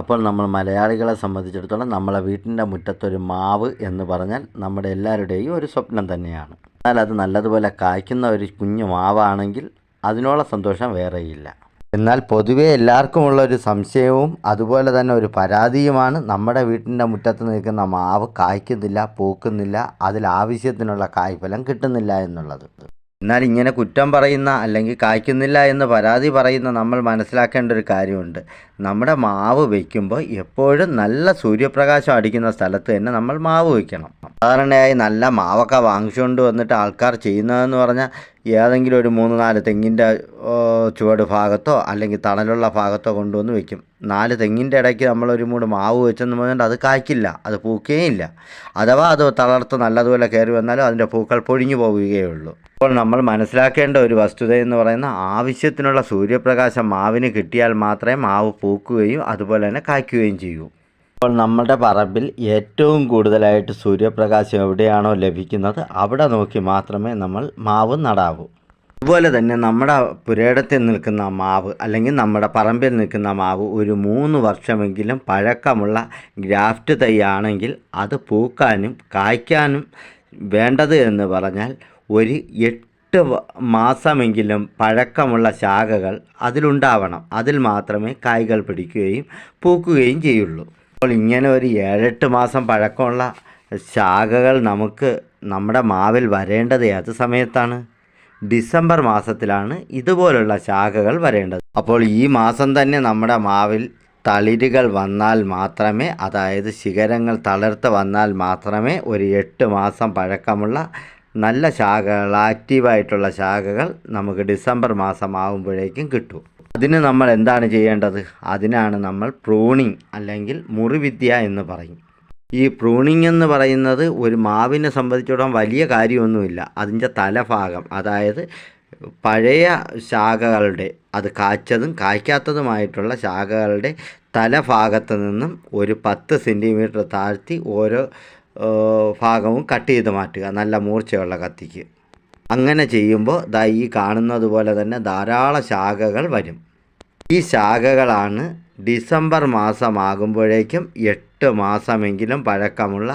അപ്പോൾ നമ്മൾ മലയാളികളെ സംബന്ധിച്ചിടത്തോളം നമ്മളെ വീട്ടിന്റെ മുറ്റത്തൊരു മാവ് എന്ന് പറഞ്ഞാൽ നമ്മുടെ എല്ലാവരുടെയും ഒരു സ്വപ്നം തന്നെയാണ്. എന്നാൽ അത് നല്ലതുപോലെ കായ്ക്കുന്ന ഒരു കുഞ്ഞു മാവാണെങ്കിൽ അതിനുള്ള സന്തോഷം വേറെയില്ല. എന്നാൽ പൊതുവേ എല്ലാവർക്കുമുള്ള ഒരു സംശയവും അതുപോലെ തന്നെ ഒരു പരാതിയുമാണ് നമ്മുടെ വീട്ടിന്റെ മുറ്റത്ത് നിൽക്കുന്ന മാവ് കായ്ക്കുന്നില്ല പൂക്കുന്നില്ല അതിൽ ആവശ്യത്തിനുള്ള കായ്ഫലം കിട്ടുന്നില്ല എന്നുള്ളത്. എന്നാൽ ഇങ്ങനെ കുറ്റം പറയുന്ന അല്ലെങ്കിൽ കായ്ക്കുന്നില്ല എന്ന് പരാതി പറയുന്ന നമ്മൾ മനസ്സിലാക്കേണ്ട ഒരു കാര്യമുണ്ട്. നമ്മുടെ മാവ് വയ്ക്കുമ്പോൾ എപ്പോഴും നല്ല സൂര്യപ്രകാശം അടിക്കുന്ന സ്ഥലത്ത് തന്നെ നമ്മൾ മാവ് വയ്ക്കണം. സാധാരണയായി നല്ല മാവൊക്കെ വാങ്ങിച്ചുകൊണ്ട് വന്നിട്ട് ആൾക്കാർ ചെയ്യുന്നതെന്ന് പറഞ്ഞാൽ ഏതെങ്കിലും ഒരു മൂന്ന് നാല് തെങ്ങിന്റെ ചുവട് ഭാഗത്തോ അല്ലെങ്കിൽ തണലുള്ള ഭാഗത്തോ കൊണ്ടുവന്ന് വെക്കും. നാല് തെങ്ങിന്റെ ഇടയ്ക്ക് നമ്മളൊരു മൂട് മാവ് വെച്ചെന്ന് പറഞ്ഞാൽ അത് കായ്ക്കില്ല അത് പൂക്കുകയും ഇല്ല. അഥവാ അത് തളർത്ത് നല്ലതുപോലെ കയറി വന്നാലും അതിന്റെ പൂക്കൾ പൊഴിഞ്ഞു പോവുകയുള്ളൂ അപ്പോൾ നമ്മൾ മനസ്സിലാക്കേണ്ട ഒരു വസ്തുത എന്ന് പറയുന്ന ആവശ്യത്തിനുള്ള സൂര്യപ്രകാശം മാവിന് കിട്ടിയാൽ മാത്രമേ മാവ് പൂക്കുകയും അതുപോലെ തന്നെ കായ്ക്കുകയും ചെയ്യൂ. അപ്പോൾ നമ്മുടെ പറമ്പിൽ ഏറ്റവും കൂടുതലായിട്ട് സൂര്യപ്രകാശം എവിടെയാണോ ലഭിക്കുന്നത് അവിടെ നോക്കി മാത്രമേ നമ്മൾ മാവ് നടാവൂ. അതുപോലെ തന്നെ നമ്മുടെ പുരയിടത്തിൽ നിൽക്കുന്ന മാവ് അല്ലെങ്കിൽ നമ്മുടെ പറമ്പിൽ നിൽക്കുന്ന മാവ് ഒരു മൂന്ന് വർഷമെങ്കിലും പഴക്കമുള്ള ഗ്രാഫ്റ്റ് തൈയാണെങ്കിൽ അത് പൂക്കാനും കായ്ക്കാനും വേണ്ടത് എന്ന് പറഞ്ഞാൽ ഒരു എട്ട് മാസമെങ്കിലും പഴക്കമുള്ള ശാഖകൾ അതിലുണ്ടാവണം. അതിൽ മാത്രമേ കായ്കൾ പിടിക്കുകയും പൂക്കുകയും ചെയ്യുള്ളൂ. അപ്പോൾ ഇങ്ങനെ ഒരു ഏഴെട്ട് മാസം പഴക്കമുള്ള ശാഖകൾ നമുക്ക് നമ്മുടെ മാവിൽ വരേണ്ടത് ഏത് സമയത്താണ്? ഡിസംബർ മാസത്തിലാണ് ഇതുപോലുള്ള ശാഖകൾ വരേണ്ടത്. അപ്പോൾ ഈ മാസം തന്നെ നമ്മുടെ മാവിൽ തളിരുകൾ വന്നാൽ മാത്രമേ അതായത് ശിഖരങ്ങൾ തളിർത്ത് വന്നാൽ മാത്രമേ ഒരു എട്ട് മാസം പഴക്കമുള്ള നല്ല ശാഖകൾ ആക്റ്റീവായിട്ടുള്ള ശാഖകൾ നമുക്ക് ഡിസംബർ മാസം ആകുമ്പോഴേക്കും കിട്ടും. അതിന് നമ്മൾ എന്താണ് ചെയ്യേണ്ടത്? അതിനാണ് നമ്മൾ പ്രൂണിങ് അല്ലെങ്കിൽ മുറിവിദ്യ എന്ന് പറയും. ഈ പ്രൂണിങ് എന്ന് പറയുന്നത് ഒരു മാവിനെ സംബന്ധിച്ചിടത്തോളം വലിയ കാര്യമൊന്നുമില്ല. അതിന്റെ തലഭാഗം അതായത് പഴയ ശാഖകളുടെ അത് കാച്ചതും കായ്ക്കാത്തതുമായിട്ടുള്ള ശാഖകളുടെ തലഭാഗത്ത് നിന്നും ഒരു പത്ത് സെന്റിമീറ്റർ താഴ്ത്തി ഓരോ ഭാഗവും കട്ട് ചെയ്ത് മാറ്റുക നല്ല മൂർച്ചയുള്ള കത്തിക്ക്. അങ്ങനെ ചെയ്യുമ്പോൾ ദാ ഈ കാണുന്നത് പോലെ തന്നെ ധാരാളം ശാഖകൾ വരും. ഈ ശാഖകളാണ് ഡിസംബർ മാസമാകുമ്പോഴേക്കും എട്ട് മാസമെങ്കിലും പഴക്കമുള്ള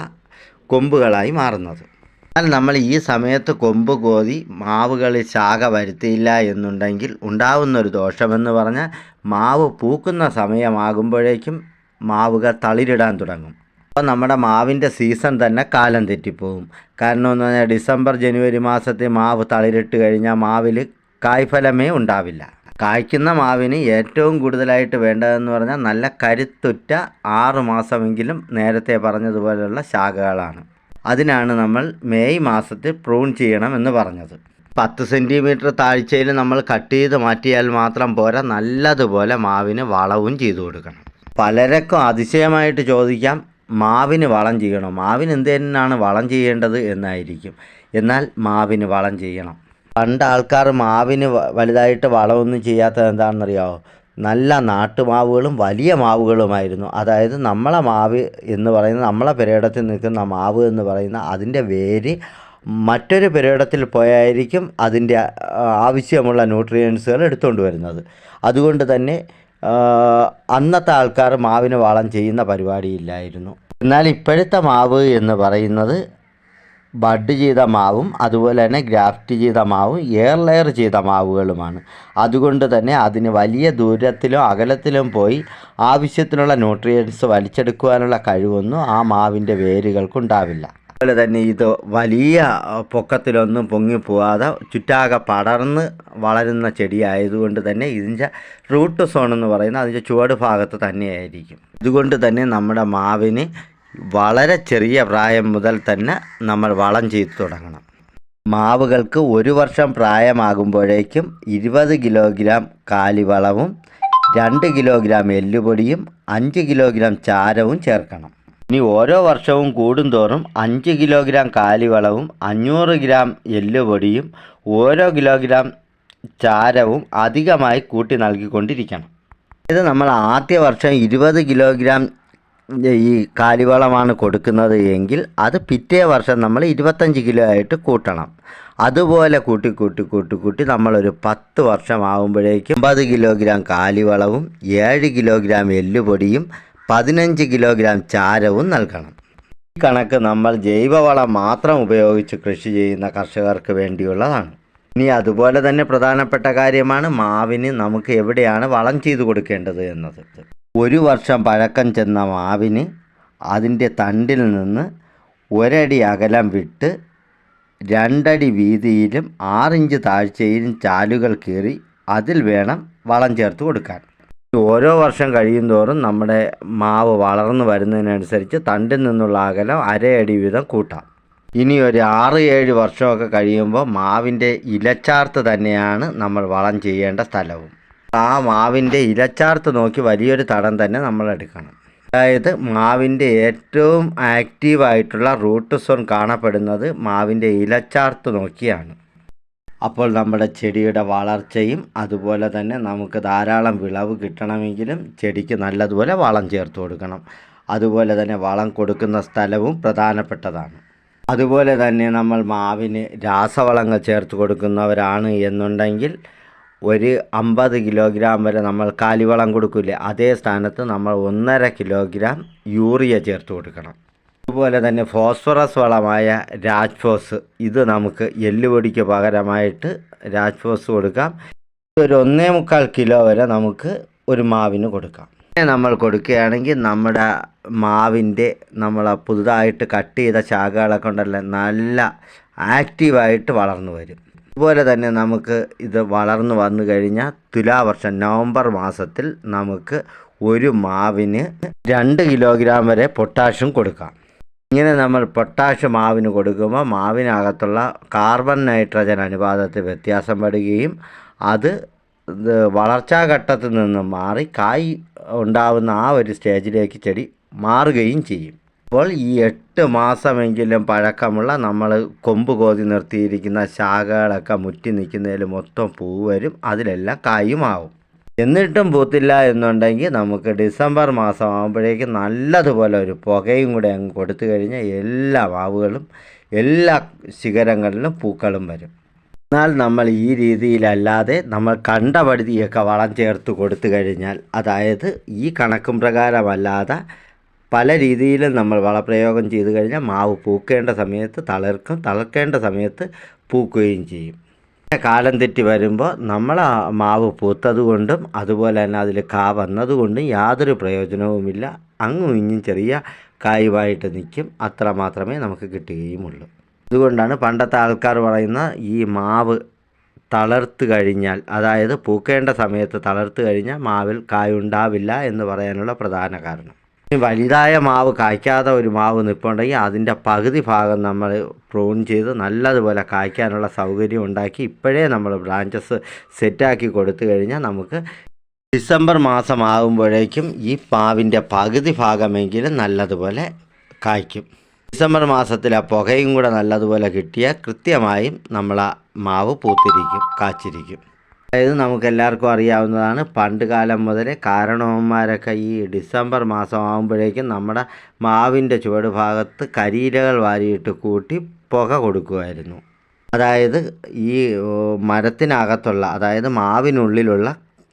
കൊമ്പുകളായി മാറുന്നത്. എന്നാൽ നമ്മൾ ഈ സമയത്ത് കൊമ്പ് കോതി മാവുകളിൽ ശാഖ വരുത്തിയില്ല എന്നുണ്ടെങ്കിൽ ഉണ്ടാവുന്നൊരു ദോഷമെന്ന് പറഞ്ഞാൽ മാവ് പൂക്കുന്ന സമയമാകുമ്പോഴേക്കും മാവുകൾ തളിരിടാൻ തുടങ്ങും. അപ്പോൾ നമ്മുടെ മാവിന്റെ സീസൺ തന്നെ കാലം തെറ്റിപ്പോകും കാരണം എന്ന് പറഞ്ഞാൽ ഡിസംബർ ജനുവരി മാസത്തെ മാവ് തളിരിട്ട് കഴിഞ്ഞാൽ മാവിൽ കായ്ഫലമേ ഉണ്ടാവില്ല. കായ്ക്കുന്ന മാവിന് ഏറ്റവും കൂടുതലായിട്ട് വേണ്ടതെന്ന് പറഞ്ഞാൽ നല്ല കരുത്തുറ്റ ആറ് മാസമെങ്കിലും നേരത്തെ പറഞ്ഞതുപോലെയുള്ള ശാഖകളാണ്. അതിനാണ് നമ്മൾ മെയ് മാസത്തിൽ പ്രൂൺ ചെയ്യണം എന്ന് പറഞ്ഞത്. പത്ത് സെന്റിമീറ്റർ താഴ്ചയിൽ നമ്മൾ കട്ട് ചെയ്ത് മാറ്റിയാൽ മാത്രം പോരാ നല്ലതുപോലെ മാവിന് വളവും ചെയ്തു കൊടുക്കണം. പലരക്കും അതിശയമായിട്ട് ചോദിക്കാം മാവിന് വളം ചെയ്യണം? മാവിന് എന്തിനാണ് വളം ചെയ്യേണ്ടത്? എന്നായിരിക്കും. എന്നാൽ മാവിന് വളം ചെയ്യണം. പണ്ട് ആൾക്കാർ മാവിന് വലുതായിട്ട് വളമൊന്നും ചെയ്യാത്തത് എന്താണെന്നറിയാമോ നല്ല നാട്ടുമാവുകളും വലിയ മാവുകളുമായിരുന്നു. അതായത് നമ്മളെ മാവ് എന്ന് പറയുന്ന നമ്മളെ പെരയിടത്തിൽ നിൽക്കുന്ന മാവ് എന്ന് പറയുന്ന അതിന്റെ വേര് മറ്റൊരു പെരയിടത്തിൽ പോയായിരിക്കും അതിന്റെ ആവശ്യമുള്ള ന്യൂട്രിയൻസുകൾ എടുത്തുകൊണ്ട് വരുന്നത്. അതുകൊണ്ട് തന്നെ അന്നത്തെ ആൾക്കാർ മാവിന് വളം ചെയ്യുന്ന പരിപാടിയില്ലായിരുന്നു എന്നാൽ ഇപ്പോഴത്തെ മാവ് എന്ന് പറയുന്നത് ബഡ് ചെയ്ത മാവും അതുപോലെ തന്നെ ഗ്രാഫ്റ്റ് ചെയ്ത മാവും എയർ ലെയർ ചെയ്ത മാവുകളുമാണ്. അതുകൊണ്ട് തന്നെ അതിന് വലിയ ദൂരത്തിലും അകലത്തിലും പോയി ആവശ്യത്തിനുള്ള ന്യൂട്രിയൻസ് വലിച്ചെടുക്കുവാനുള്ള കഴിവൊന്നും ആ മാവിന്റെ വേരുകൾക്കുണ്ടാവില്ല. അതുപോലെ തന്നെ ഇത് വലിയ പൊക്കത്തിലൊന്നും പൊങ്ങിപ്പോവാതെ ചുറ്റാകെ പടർന്ന് വളരുന്ന ചെടിയായതുകൊണ്ട് തന്നെ ഇതിന്റെ റൂട്ട് സോൺ എന്ന് പറയുന്നത് അതിന്റെ ചുവട് ഭാഗത്ത് തന്നെയായിരിക്കും. ഇതുകൊണ്ട് തന്നെ നമ്മുടെ മാവിന് വളരെ ചെറിയ പ്രായം മുതൽ തന്നെ നമ്മൾ വളം ചെയ്തു തുടങ്ങണം. മാവുകൾക്ക് ഒരു വർഷം പ്രായമാകുമ്പോഴേക്കും ഇരുപത് കിലോഗ്രാം കാലിവളവും രണ്ട് കിലോഗ്രാം എല്ലുപൊടിയും അഞ്ച് കിലോഗ്രാം ചാരവും ചേർക്കണം. ഇനി ഓരോ വർഷവും കൂടുന്തോറും അഞ്ച് കിലോഗ്രാം കാലിവളവും അഞ്ഞൂറ് ഗ്രാം എല്ലുപൊടിയും ഓരോ കിലോഗ്രാം ചാരവും അധികമായി കൂട്ടി നൽകിക്കൊണ്ടിരിക്കണം. ഇത് നമ്മൾ ആദ്യ വർഷം ഇരുപത് കിലോഗ്രാം ഈ കാലിവളമാണ് കൊടുക്കുന്നത് എങ്കിൽ അത് പിറ്റേ വർഷം നമ്മൾ ഇരുപത്തഞ്ച് കിലോ ആയിട്ട് കൂട്ടണം. അതുപോലെ കൂട്ടി കൂട്ടി കൂട്ടി കൂട്ടി നമ്മളൊരു പത്ത് വർഷമാകുമ്പോഴേക്കും അമ്പത് കിലോഗ്രാം കാലിവളവും ഏഴ് കിലോഗ്രാം എല്ലുപൊടിയും പതിനഞ്ച് കിലോഗ്രാം ചാരവും നൽകണം. ഈ കണക്ക് നമ്മൾ ജൈവവളം മാത്രം ഉപയോഗിച്ച് കൃഷി ചെയ്യുന്ന കർഷകർക്ക് വേണ്ടിയുള്ളതാണ്. ഇനി അതുപോലെ തന്നെ പ്രധാനപ്പെട്ട കാര്യമാണ് മാവിന് നമുക്ക് എവിടെയാണ് വളം ചെയ്തു കൊടുക്കേണ്ടത് എന്നത്. ഒരു വർഷം പഴക്കം ചെന്ന മാവിന് അതിന്റെ തണ്ടിൽ നിന്ന് ഒരടി അകലം വിട്ട് രണ്ടടി വീതിയിലും ആറിഞ്ച് താഴ്ചയിലും ചാലുകൾ കീറി അതിൽ വേണം വളം ചേർത്ത് കൊടുക്കാൻ. ഓരോ വർഷം കഴിയുന്തോറും നമ്മുടെ മാവ് വളർന്നു വരുന്നതിനനുസരിച്ച് തണ്ടിൽ നിന്നുള്ള അകലം അരയടി വീതം കൂട്ടാം. ഇനി ഒരു ആറ് ഏഴ് വർഷമൊക്കെ കഴിയുമ്പോൾ മാവിന്റെ ഇലച്ചാർത്ത് തന്നെയാണ് നമ്മൾ വളം ചെയ്യേണ്ട സ്ഥലവും. ആ മാവിന്റെ ഇലച്ചാർത്ത് നോക്കി വലിയൊരു തടം തന്നെ നമ്മൾ എടുക്കണം. അതായത് മാവിന്റെ ഏറ്റവും ആക്റ്റീവായിട്ടുള്ള റൂട്ട് സോൺ കാണപ്പെടുന്നത് മാവിന്റെ ഇലച്ചാർത്ത് നോക്കിയാണ്. അപ്പോൾ നമ്മുടെ ചെടിയുടെ വളർച്ചയും അതുപോലെ തന്നെ നമുക്ക് ധാരാളം വിളവ് കിട്ടണമെങ്കിലും ചെടിക്ക് നല്ലതുപോലെ വളം ചേർത്ത് കൊടുക്കണം. അതുപോലെ തന്നെ വളം കൊടുക്കുന്ന സ്ഥലവും പ്രധാനപ്പെട്ടതാണ്. അതുപോലെ തന്നെ നമ്മൾ മാവിന് രാസവളങ്ങൾ ചേർത്ത് കൊടുക്കുന്നവരാണ് എന്നുണ്ടെങ്കിൽ ഒരു അമ്പത് കിലോഗ്രാം വരെ നമ്മൾ കാലിവളം കൊടുക്കില്ലേ അതേ സ്ഥാനത്ത് നമ്മൾ ഒന്നര കിലോഗ്രാം യൂറിയ ചേർത്ത് കൊടുക്കണം. അതുപോലെ തന്നെ ഫോസ്ഫറസ് വളമായ രാജ്ഫോസ് ഇത് നമുക്ക് എല്ലുപൊടിക്ക് പകരമായിട്ട് രാജ്ഫോസ് കൊടുക്കാം. ഒരു ഒന്നേ മുക്കാൽ കിലോ വരെ നമുക്ക് ഒരു മാവിന് കൊടുക്കാം. നമ്മൾ കൊടുക്കുകയാണെങ്കിൽ നമ്മുടെ മാവിന്റെ നമ്മൾ പുതുതായിട്ട് കട്ട് ചെയ്ത ശാഖകളൊക്കെ ഉണ്ടല്ലോ നല്ല ആക്റ്റീവായിട്ട് വളർന്നു വരും. അതുപോലെ തന്നെ നമുക്ക് ഇത് വളർന്നു വന്നു കഴിഞ്ഞാൽ തുലാവർഷം നവംബർ മാസത്തിൽ നമുക്ക് ഒരു മാവിന് രണ്ട് കിലോഗ്രാം വരെ പൊട്ടാഷ്യം കൊടുക്കാം. ഇങ്ങനെ നമ്മൾ പൊട്ടാഷ് മാവിന് കൊടുക്കുമ്പോൾ മാവിനകത്തുള്ള കാർബൺ നൈട്രജൻ അനുപാതത്തിൽ വ്യത്യാസം വരികയും അത് വളർച്ചാ ഘട്ടത്തിൽ നിന്ന് മാറി കായ് ഉണ്ടാവുന്ന ആ ഒരു സ്റ്റേജിലേക്ക് ചെടി മാറുകയും ചെയ്യും. അപ്പോൾ ഈ എട്ട് മാസമെങ്കിലും പഴക്കമുള്ള നമ്മൾ കൊമ്പ് കോതി നിർത്തിയിരിക്കുന്ന ശാഖകളൊക്കെ മുറ്റി നിൽക്കുന്നതിൽ മൊത്തം പൂ വരും അതിലെല്ലാം കായുമാവും. എന്നിട്ടും പൂത്തില്ല എന്നുണ്ടെങ്കിൽ നമുക്ക് ഡിസംബർ മാസം ആകുമ്പോഴേക്കും നല്ലതുപോലെ ഒരു പുകയും കൂടെ അങ്ങ് കൊടുത്തു കഴിഞ്ഞാൽ എല്ലാ മാവുകളും എല്ലാ ശിഖരങ്ങളിലും പൂക്കളും വരും. എന്നാൽ നമ്മൾ ഈ രീതിയിലല്ലാതെ നമ്മൾ കണ്ടപടുതിയൊക്കെ വളം ചേർത്ത് കൊടുത്തു കഴിഞ്ഞാൽ അതായത് ഈ കണക്കും പ്രകാരമല്ലാതെ പല രീതിയിലും നമ്മൾ വളപ്രയോഗം ചെയ്തു കഴിഞ്ഞാൽ മാവ് പൂക്കേണ്ട സമയത്ത് തളിർക്കും തളിർക്കേണ്ട സമയത്ത് പൂക്കുകയും ചെയ്യും. കാലം തെറ്റി വരുമ്പോൾ നമ്മൾ മാവ് പൂത്തത് കൊണ്ടും അതുപോലെ തന്നെ അതിൽ കാ വന്നതുകൊണ്ടും യാതൊരു പ്രയോജനവുമില്ല. അങ്ങും ഇങ്ങും ചെറിയ കായുമായിട്ട് നിൽക്കും. അത്ര മാത്രമേ നമുക്ക് കിട്ടുകയുമുള്ളൂ. അതുകൊണ്ടാണ് പണ്ടത്തെ ആൾക്കാർ പറയുന്ന ഈ മാവ് തളർത്ത് കഴിഞ്ഞാൽ അതായത് പൂക്കേണ്ട സമയത്ത് തളർത്ത് കഴിഞ്ഞാൽ മാവിൽ കായുണ്ടാവില്ല എന്ന് പറയാനുള്ള പ്രധാന കാരണം. വലുതായ മാവ് കായ്ക്കാതെ ഒരു മാവ് നിൽപ്പുണ്ടെങ്കിൽ അതിന്റെ പകുതി ഭാഗം നമ്മൾ പ്രൂൺ ചെയ്ത് നല്ലതുപോലെ കായ്ക്കാനുള്ള സൗകര്യം ഉണ്ടാക്കി ഇപ്പോഴേ നമ്മൾ ബ്രാഞ്ചസ് സെറ്റാക്കി കൊടുത്തു കഴിഞ്ഞാൽ നമുക്ക് ഡിസംബർ മാസം ആകുമ്പോഴേക്കും ഈ മാവിന്റെ പകുതി ഭാഗമെങ്കിലും നല്ലതുപോലെ കായ്ക്കും. ഡിസംബർ മാസത്തിൽ ആ പുകയും കൂടെ നല്ലതുപോലെ കിട്ടിയാൽ കൃത്യമായും നമ്മൾ ആ മാവ് പൂത്തിരിക്കും കാച്ചിരിക്കും. അതായത് നമുക്കെല്ലാവർക്കും അറിയാവുന്നതാണ് പണ്ട് കാലം മുതലേ കാരണവന്മാരൊക്കെ ഈ ഡിസംബർ മാസം ആകുമ്പോഴേക്കും നമ്മുടെ മാവിന്റെ ചുവട് ഭാഗത്ത് കരിയിലകൾ വാരിയിട്ട് കൂട്ടി പുക കൊടുക്കുമായിരുന്നു അതായത് ഈ മരത്തിനകത്തുള്ള അതായത് മാവിനുള്ളിലുള്ള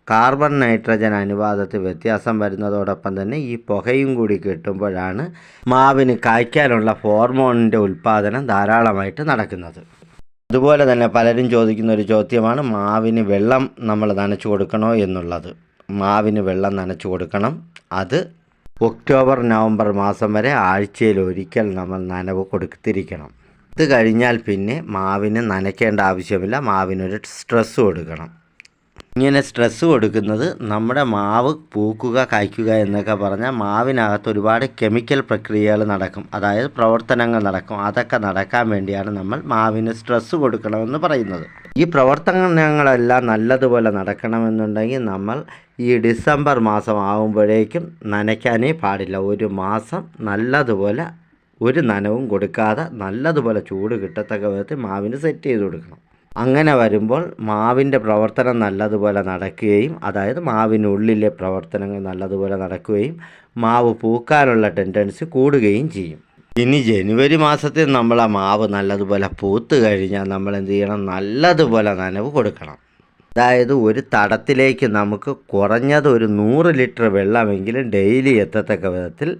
കാർബൺ നൈട്രജൻ അനുപാതത്തിൽ വ്യത്യാസം വരുന്നതോടൊപ്പം തന്നെ ഈ പുകയും കൂടി കിട്ടുമ്പോഴാണ് മാവിന് കായ്ക്കാനുള്ള ഹോർമോണിന്റെ ഉൽപ്പാദനം ധാരാളമായിട്ട് നടക്കുന്നത്. അതുപോലെ തന്നെ പലരും ചോദിക്കുന്ന ഒരു ചോദ്യമാണ് മാവിന് വെള്ളം നമ്മൾ നനച്ചു കൊടുക്കണോ എന്നുള്ളത്? മാവിന് വെള്ളം നനച്ചു കൊടുക്കണം. അത് ഒക്ടോബർ നവംബർ മാസം വരെ ആഴ്ചയിൽ ഒരിക്കൽ നമ്മൾ നനവ് കൊടുത്തിരിക്കണം. ഇത് കഴിഞ്ഞാൽ പിന്നെ മാവിന് നനയ്ക്കേണ്ട ആവശ്യമില്ല. മാവിനൊരു സ്ട്രെസ് കൊടുക്കണം. ഇങ്ങനെ സ്ട്രെസ് കൊടുക്കുന്നത് നമ്മുടെ മാവ് പൂക്കുക കായ്ക്കുക എന്നൊക്കെ പറഞ്ഞാൽ മാവിനകത്ത് ഒരുപാട് കെമിക്കൽ പ്രക്രിയകൾ നടക്കും. അതായത് പ്രവർത്തനങ്ങൾ നടക്കും. അതൊക്കെ നടക്കാൻ വേണ്ടിയാണ് നമ്മൾ മാവിന് സ്ട്രെസ് കൊടുക്കണമെന്ന് പറയുന്നത്. ഈ പ്രവർത്തനങ്ങളെല്ലാം നല്ലതുപോലെ നടക്കണമെന്നുണ്ടെങ്കിൽ നമ്മൾ ഈ ഡിസംബർ മാസം ആകുമ്പോഴേക്കും നനയ്ക്കാനേ പാടില്ല. ഒരു മാസം നല്ലതുപോലെ ഒരു നനവും കൊടുക്കാതെ നല്ലതുപോലെ ചൂട് കിട്ടത്തക്ക വിധത്തിൽ മാവിന് സെറ്റ് ചെയ്ത് കൊടുക്കണം. അങ്ങനെ വരുമ്പോൾ മാവിന്റെ പ്രവർത്തനം നല്ലതുപോലെ നടക്കുകയും അതായത് മാവിനുള്ളിലെ പ്രവർത്തനങ്ങൾ നല്ലതുപോലെ നടക്കുകയും മാവ് പൂക്കാനുള്ള ടെൻഡൻസി കൂടുകയും ചെയ്യും. ഇനി ജനുവരി മാസത്തിൽ നമ്മൾ ആ മാവ് നല്ലതുപോലെ പൂത്ത് കഴിഞ്ഞാൽ നമ്മൾ എന്ത് ചെയ്യണം? നല്ലതുപോലെ നനവ് കൊടുക്കണം. അതായത് ഒരു തടത്തിലേക്ക് നമുക്ക് കുറഞ്ഞത് ഒരു നൂറ് ലിറ്റർ വെള്ളമെങ്കിലും ഡെയിലി എത്തത്തക്ക വിധത്തിൽ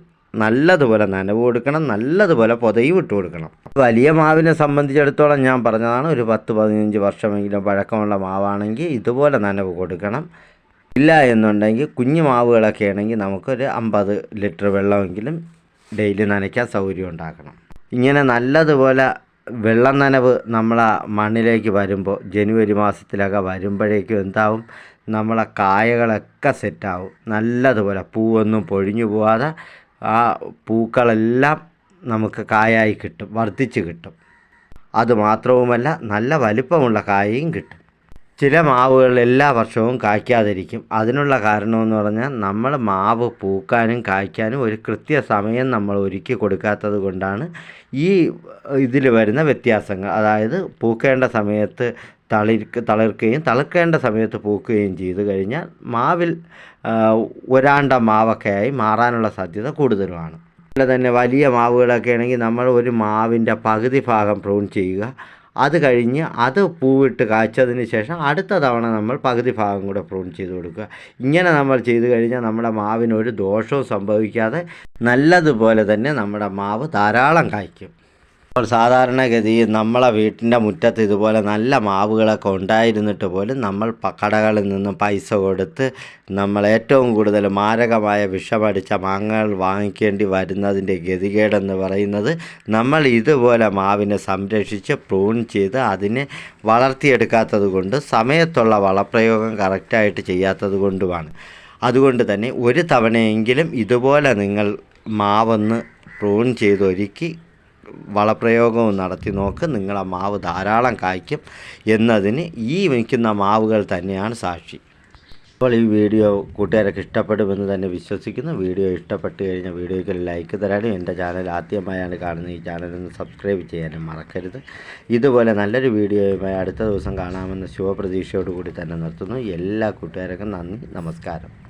നല്ലതുപോലെ നനവ് കൊടുക്കണം നല്ലതുപോലെ പൊതയും ഇട്ട് കൊടുക്കണം. വലിയ മാവിനെ സംബന്ധിച്ചിടത്തോളം ഞാൻ പറഞ്ഞതാണ് ഒരു പത്ത് പതിനഞ്ച് വർഷമെങ്കിലും പഴക്കമുള്ള മാവാണെങ്കിൽ ഇതുപോലെ നനവ് കൊടുക്കണം. ഇല്ല എന്നുണ്ടെങ്കിൽ കുഞ്ഞു മാവുകളൊക്കെ ആണെങ്കിൽ നമുക്കൊരു അമ്പത് ലിറ്റർ വെള്ളമെങ്കിലും ഡെയിലി നനയ്ക്കാൻ സൗകര്യം ഉണ്ടാക്കണം. ഇങ്ങനെ നല്ലതുപോലെ വെള്ളം നനവ് നമ്മളെ മണ്ണിലേക്ക് വരുമ്പോൾ ജനുവരി മാസത്തിലൊക്കെ വരുമ്പോഴേക്കും എന്താവും? നമ്മളെ കായകളൊക്കെ സെറ്റാവും നല്ലതുപോലെ പൂവൊന്നും പൊഴിഞ്ഞു പോവാതെ ആ പൂക്കളെല്ലാം നമുക്ക് കായായി കിട്ടും വർദ്ധിച്ച് കിട്ടും. അതുമാത്രവുമല്ല നല്ല വലിപ്പമുള്ള കായയും കിട്ടും. ചില മാവുകൾ എല്ലാ വർഷവും കായ്ക്കാതിരിക്കും. അതിനുള്ള കാരണമെന്ന് പറഞ്ഞാൽ നമ്മൾ മാവ് പൂക്കാനും കായ്ക്കാനും ഒരു കൃത്യ സമയം നമ്മൾ ഒരുക്കി കൊടുക്കാത്തത് കൊണ്ടാണ് ഈ ഇതിൽ വരുന്ന വ്യത്യാസങ്ങൾ. അതായത് പൂക്കേണ്ട സമയത്ത് തളിർക്ക് തളിർക്കുകയും തളിർക്കേണ്ട സമയത്ത് പൂക്കുകയും ചെയ്തു കഴിഞ്ഞാൽ മാവിൽ ഒരാണ്ട മാവൊക്കെ ആയി മാറാനുള്ള സാധ്യത കൂടുതലുമാണ്. അതുപോലെ തന്നെ വലിയ മാവുകളൊക്കെ ആണെങ്കിൽ നമ്മൾ ഒരു മാവിന്റെ പകുതി ഭാഗം പ്രൂൺ ചെയ്യുക. അത് കഴിഞ്ഞ് അത് പൂവിട്ട് കാച്ചതിന് ശേഷം അടുത്ത തവണ നമ്മൾ പകുതി ഭാഗം കൂടെ പ്രൂൺ ചെയ്ത് കൊടുക്കുക. ഇങ്ങനെ നമ്മൾ ചെയ്തു കഴിഞ്ഞാൽ നമ്മുടെ മാവിനൊരു ദോഷവും സംഭവിക്കാതെ നല്ലതുപോലെ തന്നെ നമ്മുടെ മാവ് ധാരാളം കായ്ക്കും. അപ്പോൾ സാധാരണഗതിയിൽ നമ്മളെ വീട്ടിന്റെ മുറ്റത്ത് ഇതുപോലെ നല്ല മാവുകളൊക്കെ ഉണ്ടായിരുന്നിട്ട് പോലും നമ്മൾ കടകളിൽ നിന്ന് പൈസ കൊടുത്ത് നമ്മൾ ഏറ്റവും കൂടുതൽ മാരകമായ വിഷമടിച്ച മാങ്ങകൾ വാങ്ങിക്കേണ്ടി വരുന്നതിന്റെ ഗതികേടെന്ന് പറയുന്നത് നമ്മൾ ഇതുപോലെ മാവിനെ സംരക്ഷിച്ച് പ്രൂൺ ചെയ്ത് അതിനെ വളർത്തിയെടുക്കാത്തത് കൊണ്ട് സമയത്തുള്ള വളപ്രയോഗം കറക്റ്റായിട്ട് ചെയ്യാത്തത് കൊണ്ടുമാണ്. അതുകൊണ്ട് തന്നെ ഒരു തവണയെങ്കിലും ഇതുപോലെ നിങ്ങൾ മാവൊന്ന് പ്രൂൺ ചെയ്തൊരുക്കി വളപ്രയോഗവും നടത്തി നോക്ക്. നിങ്ങളെ മാവ് ധാരാളം കായ്ക്കും എന്നതിന് ഈ വയ്ക്കുന്ന മാവുകൾ തന്നെയാണ് സാക്ഷി. ഇപ്പോൾ ഈ വീഡിയോ കൂട്ടുകാരൊക്കെ ഇഷ്ടപ്പെടുമെന്ന് തന്നെ വിശ്വസിക്കുന്നു. വീഡിയോ ഇഷ്ടപ്പെട്ട് കഴിഞ്ഞാൽ വീഡിയോയ്ക്ക് ലൈക്ക് തരാനും എന്റെ ചാനൽ ആദ്യമായാണ് കാണുന്നത് ഈ ചാനലൊന്ന് സബ്സ്ക്രൈബ് ചെയ്യാനും മറക്കരുത്. ഇതുപോലെ നല്ലൊരു വീഡിയോയുമായി അടുത്ത ദിവസം കാണാമെന്ന ശുഭപ്രതീക്ഷയോടുകൂടി തന്നെ നിർത്തുന്നു. എല്ലാ കൂട്ടുകാർക്കും നന്ദി നമസ്കാരം.